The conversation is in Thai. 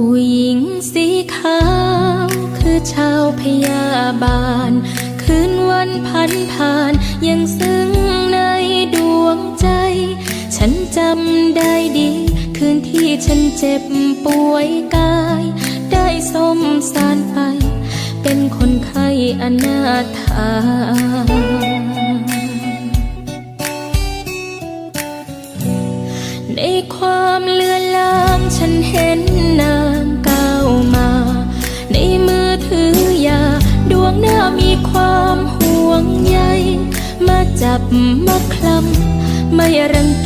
ผู้หญิงสีขาว คือชาวพยาบาล คืนวันพันผ่าน ยังซึ้งในดวงใจ ฉันจำได้ดี คืนที่ฉันเจ็บป่วยกาย ได้สมสารไป เป็นคนไข้อนาถาในความเลือนลา หน้ามีความห่วงใย มาจับมาคลำไม่รังเก